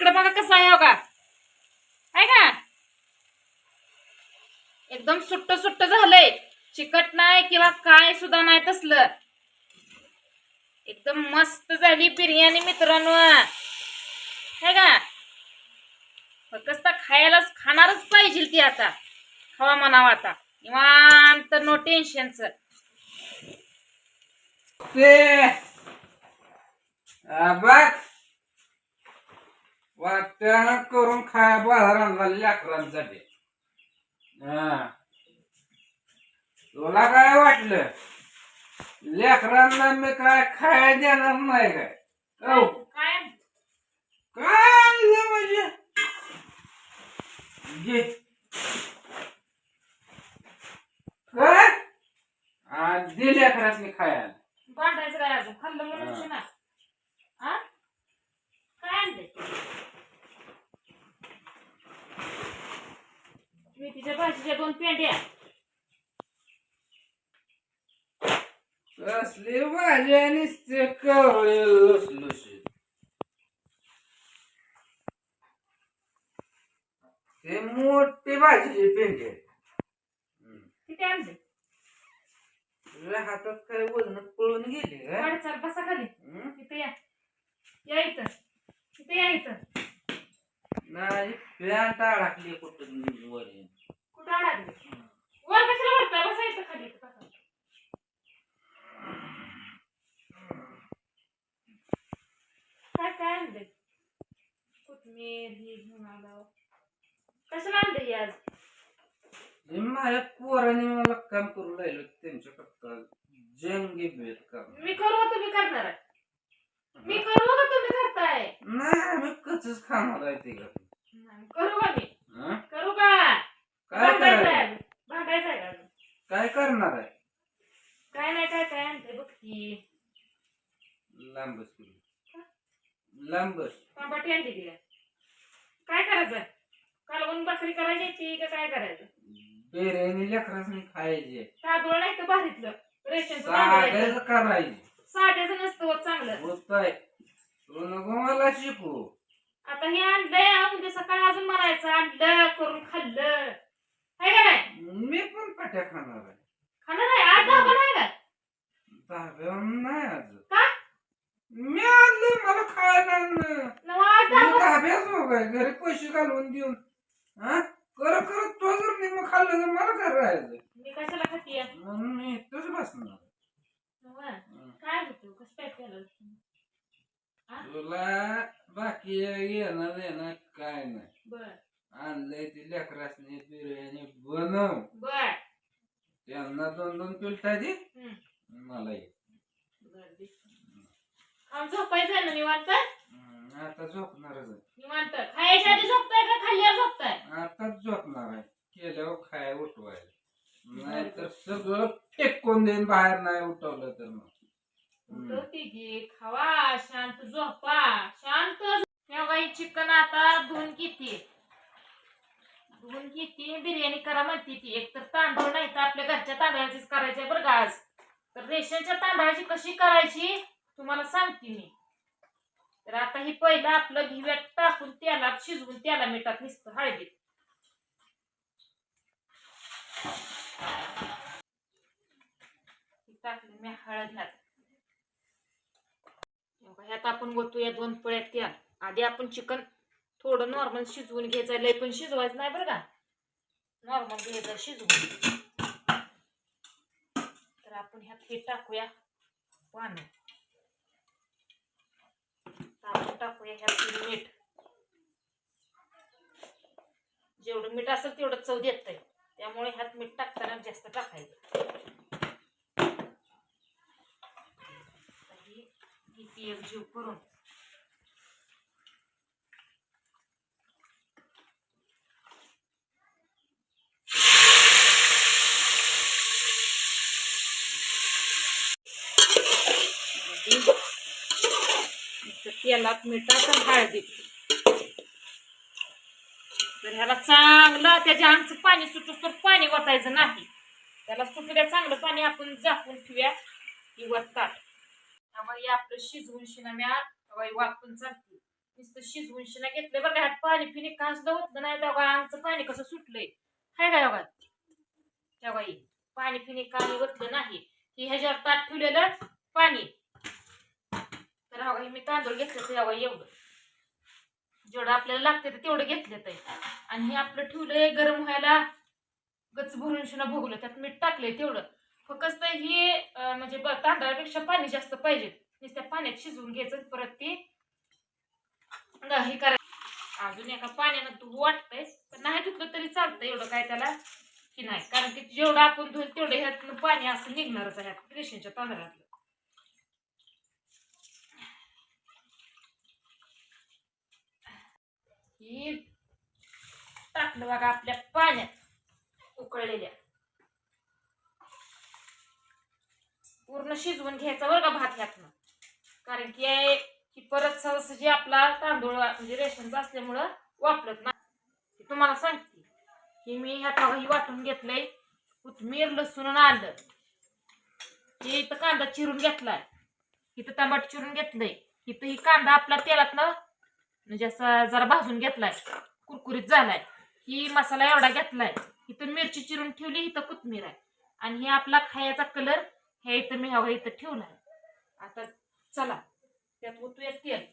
इकडे बघा कसं आहे हो आहे का? एकदम सुट्ट सुट्ट झालंय. चिकट नाही किंवा काय सुद्धा नाही तसलं. एकदम मस्त झाली बिर्याणी मित्रांनो. है का? फक्त खायलाच खाणारच पाहिजे ती आता. खावा म्हणावं आता. निवांत नो टेन्शनच ते बघ. वाट्यानं करून खाया बाजारांना लेकरांसाठी हा. तुला काय वाटलं? लेकरांना मी काय खाया देणार नाही काय? औ, काय? म्हणजे? घे. काय? आ, दे लेकरांनी खायला भांडायचं काय अजून खाल्लं म्हणून ना आ काय आणलंय मेथीच्या भाजीच्या दोन पेंड्या कसली भाजी आणि ते कवळे लुसलुशीत ते मोठी भाजीची पेंडी आहे. हम्म. किती आणले तुझ्या हातात काय वजन पळून गेले का वाढ चाल बसा खाली हम्म? इथं या या इथं इथं या इथं नाही पॅन्ट अडकली कुठं वर कुठं अडकले वर कशाला वरता बसा इथं खाली इथं बसा काय काय आणले कोथमीर ही घेऊन आलो कशाला आणले ही आज? माझ्या पोराने मला काम करू राहिलो त्यांच्या कप्पा जंगी भेट काम मी करू तुम्ही करणार? आहे? मी करू का तुम्ही करताय? नाही आम्ही कचच खाणार आहे ते का नाही, करू का मी हं? करू का काय भांडायचं करायचं आहे भांडायचं आहे का अजून? काय करणार आहे काय नाही काय काय आणते बघ की लांबच करू लांबच. टमाटे आणली तिला काय करायचं? कालवून भाकरी करायची का काय करायचं? बिर्याणी लेकरांनी खायची. तांदूळ नाही तर भारीतलं. साध्याच तर. करायची. साध्याचं नसतं होत चांगलं. होत आहे तू नको मला शिकू. आता हे आणलंय म्हणजे सकाळी अजून म्हणायचं आणलं करून खाल्लं. आहे का नाही? मी पण पाट्या खाणार आहे. खाणार आहे? आज नाही का? धाब्यावर नाही आज. का? मी हो काय घरी पैसे घालून देऊन. हा? कर कर तो जर नाही मग खाल्लं तर मला काय राहायचं? मी कशाला खातीये म्हणून मी इथंच बसणार. नवा. काय होतं कसं काय केलं? तुला बाकी येणं देणं काय नाही. आणलंय ती लेकरासनी बिर्याणी बनव. त्यांना दोन दोन पिलटा दे. मला झोपायचं ना निवांत? हं, आता झोपणारच आहे. निवांत. खायच्या आधी झोपताय का खाल्ल्यावर झोपताय? आताच झोपणार आहे. केल्यावर खाय उठवायला नाहीतर सगळं टेकून देईन बाहेर नाही उठवलं तर मग. उठवते की खावा शांत झोपा. शांत ही चिकन आता धुवून किती धुवून किती बिर्याणी करा म्हणते ती. एक तर तांदूळ नाही तर आपल्या घरच्या तांदळाचीच करायची आहे बरं का आज. तर रेशनच्या तांदळाची कशी करायची? तुम्हाला सांगते मी. तर आता हे पहिलं आपलं घिव्यात टाकून त्याला शिजवून त्याला मिठात निसतं हळदीत. ही टाकली मी हळद ह्यात ह्यात आपण गोतो या दोन पळ्यात त्या आधी आपण चिकन थोडं नॉर्मल शिजवून घ्यायचं लय पण शिजवायचं नाही बरं का? नॉर्मल घ्यायचं शिजवून. तर आपण ह्यात हे टाकूया पाणी आपण टाकूया ह्यात मीठ. जेवढं मीठ असेल तेवढं चव देत त्यामुळे ह्यात मीठ टाकताना जास्त टाकायचं. ही किती एक जीव करून त्यात तेलात मिठात हळदी. तर ह्याला चांगलं त्याच्या आमचं पाणी सुटूस तर पाणी वतायचं नाही. त्याला सुटल्या चांगलं पाणी आपण झाकून ठेवूया. की वतात त्यामुळे आपलं शिजवून शिनाम्या वाटून चालते. नुसतं शिजवून शिना घेतलं बघा ह्यात पाणी पिणी का सुद्धा होत नाही. तेव्हा आमचं पाणी कसं सुटलंय? हाय का बघा तेव्हा पाणी पिणी काही होतलं नाही. ही ह्याच्यावर ताट ठेवलेलं पाणी. तर हवा हे मी तांदूळ घेतले तर हवा एवढं. जेवढं आपल्याला लागते तेवढं घेतलं तर आणि हे आपलं ठेवलंय गरम व्हायला गच भरून शिना भोगलं त्यात मीठ टाकलंय तेवढं. फक्त हे म्हणजे तांदळापेक्षा पाणी जास्त पाहिजे. नुसत्या पाण्यात शिजवून घ्यायचं परत ते हे करायचं. अजून एका पाण्यानं तू वाटतंय पण नाही धुतलं तरी चालतं एवढं काय त्याला की नाही. कारण की जेवढं आपण धुल तेवढं ह्यातनं पाणी असं निघणारच आहे ह्यात रेशनच्या तांदळातलं. ही टाकलं बघा आपल्या पाण्यात. उकळलेल्या. पूर्ण शिजवून घ्यायचा बरं का भात ह्यातनं. कारण की की परत सहज जे आपला तांदूळ म्हणजे रेशनचा असल्यामुळं वापरत नाही. तुम्हाला सांगते. की मी ह्यात ही वाटून घेतलंय. कोथमीर लसूण आणि आलं. हे इथं कांदा चिरून घेतलाय. इथं टमाट चिरून घेतलंय. इथं ही कांदा आपला तेलातनं म्हणजे असं जरा भाजून घेतलाय. कुरकुरीत झालाय. ही मसाला एवढा घेतलाय. इथं मिरची चिरून ठेवली इथं कोथमीर आहे. आणि हे आपला खायचा कलर हे इथं मी हवा इथं ठेवलाय आता चला त्यात ओतूया तेल.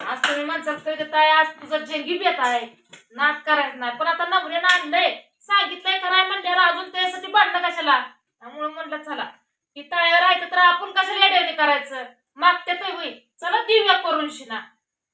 आज तुम्ही म्हणसाल तर आज तुझा जंगी बेत आहे. नाच करायचं नाही. पण आता नवऱ्यानं आणलंय. सांगितलंय कराय म्हणल्यावर अजून त्यासाठी भांडणं कशाला? त्यामुळे म्हणलं चला. की तळ्यावर राहायचं तर आपण कशाला येड्यावणी करायचं? मागते तर होईल. चला देऊया करून शिना.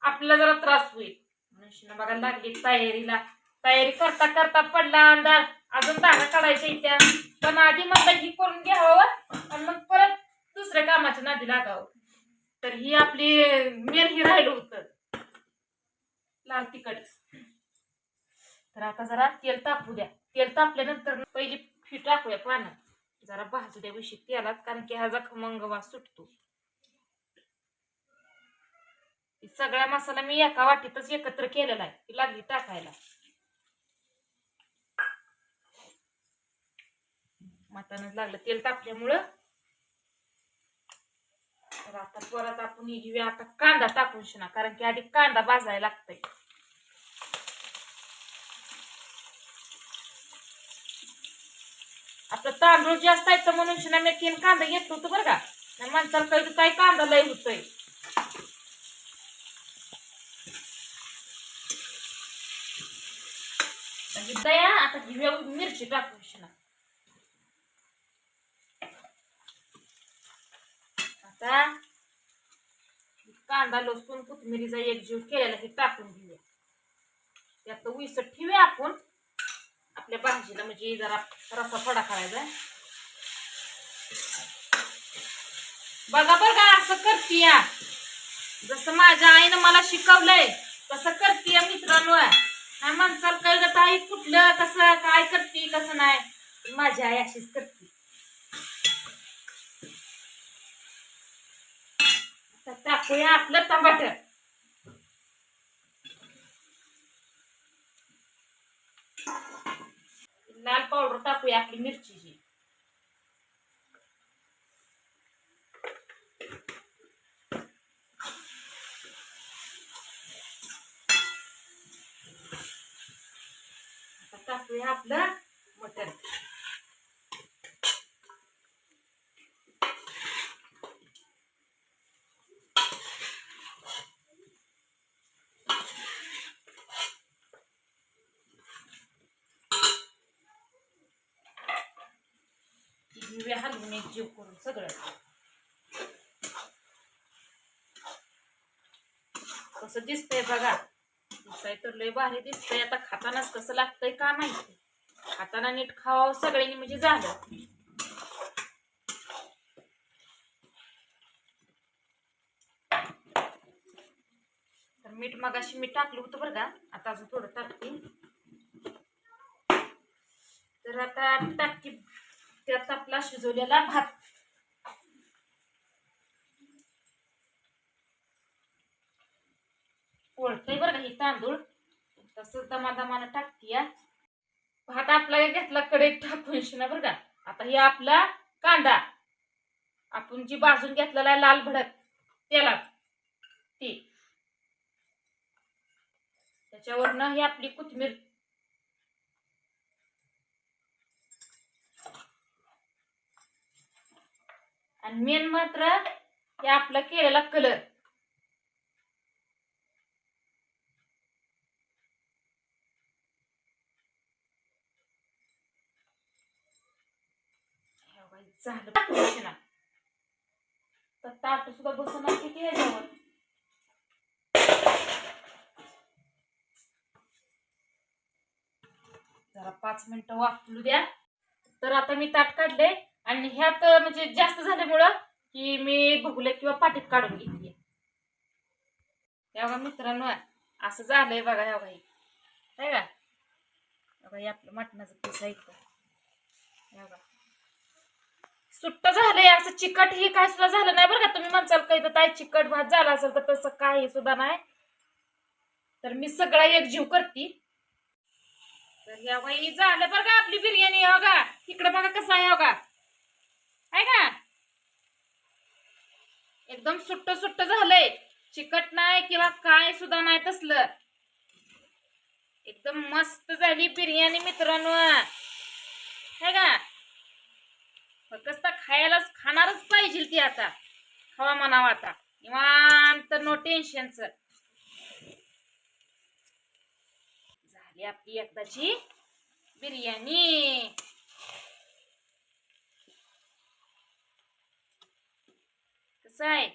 आपल्याला जरा त्रास होईल. म्हणून शिना बघा लागली तयारीला. तयारी करता करता पडला अंधार. अजून धागा काढायच्या इत्या. पण आधी म्हटलं ही करून घ्यावं आणि मग परत दुसऱ्या कामाच्या नादी लागावं. तर ही आपली मेन ही राहिलं होतं. लाल तिखट. तर आता जरा तेल तापू द्या. तेल तापल्यानंतर पहिली फी टाकूया पाण्यात. जरा भाजू द्या विषयी तेलात कारण की ह्याचा खमंग वास सुटतो. सगळा मसाला मी एका वाटीतच एकत्र केलेला आहे. लागली टाकायला. मातानच लागलं तेल तापल्यामुळं. तर आता परत आपण ही घेऊया. आता कांदा टाकून शिना कारण की आधी कांदा भाजायला लागतंय आपलं तांदूळ जास्त आहे तर म्हणून शिना मी तीन कांदा घेतलो होतो बरं का. आणि माणसाला काही काय कांदा लय होतोय. म्हणजे दया आता घेऊया मिरची टाकू शिना. आता कांदा लसूण कोथिंबिरीचा एक जीव केलेला हे टाकून घेऊया. त्यात विसट ठेवूया आपण. आपल्या भाजीला म्हणजे जरा रसा थोडा करायचा बघा बघा असं करतीया जसं माझ्या आईनं मला शिकवलंय तसं करतीय मित्रांनो. नाही माणसाला काय आई कुठलं कसं काय करते कसं नाही. माझी आई अशीच करते. टाकूया आपलं टमाटर लाल पावडर टाकूया आपली मिरचीची. टाकूया आपलं मटण. घेऊया एक जीव करून सगळं कसं दिसतंय बघा. दिसाय तर लय भारी दिसतंय. आता खातानाच कसं लागतंय का माहिती? खाताना नीट खावावं सगळ्यांनी म्हणजे झालं. तर मीठ मगाशी मीठ टाकलं होतं बरं का. आता अजून थोडं टाकते. तर आता टाकते. त्यात आपला शिजवलेला भात. ओळखतोय बरं का हे तांदूळ? तसंच दमादमानं टाकते भात आपला घेतला कढईत टाकून शिना बरं का. आता हे आपला कांदा. आपण जी भाजून घेतलेला लाल भडक त्याला ती. त्याच्यावरनं ही आपली कोथिंबीर. आणि मेन मात्र हे आपला केलेला कलर झालं तर ताट सुद्धा बसणार किती ह्याच्यावर? जरा पाच मिनिटं वाफलू द्या. तर आता मी ताट काढले. आणि ह्यात म्हणजे जास्त झाल्यामुळं की मी बघूले किंवा पाठीत काढून घेतली या मित्रांनो असं झालंय बघा ह्या बाई. आहे का? बघा आपलं मटणाचं पीस आहे बघा. सुट्ट झालंय असं चिकट हे काय सुद्धा झालं नाही बरं का. तुम्ही म्हणसाल काही तर ताई चिकट भात झाला असेल तर तसं काही सुद्धा नाही. तर मी सगळा एकजीव करते. तर ह्या बाई झालं बरं का आपली बिर्याणी हो का? इकडं बघा कसं आहे हो का? आहे का? एकदम सुट्ट सुट्ट झालंय. चिकट नाही किंवा काय सुद्धा नाही तसलं. एकदम मस्त झाली बिर्याणी मित्रांनो. आहे का? फक्त खायलाच खाणारच पाहिजे ती आता. खावा म्हणावं आता. निवांत नो टेन्शनच झाली आपली एकदाची बिर्याणी. कसं आहे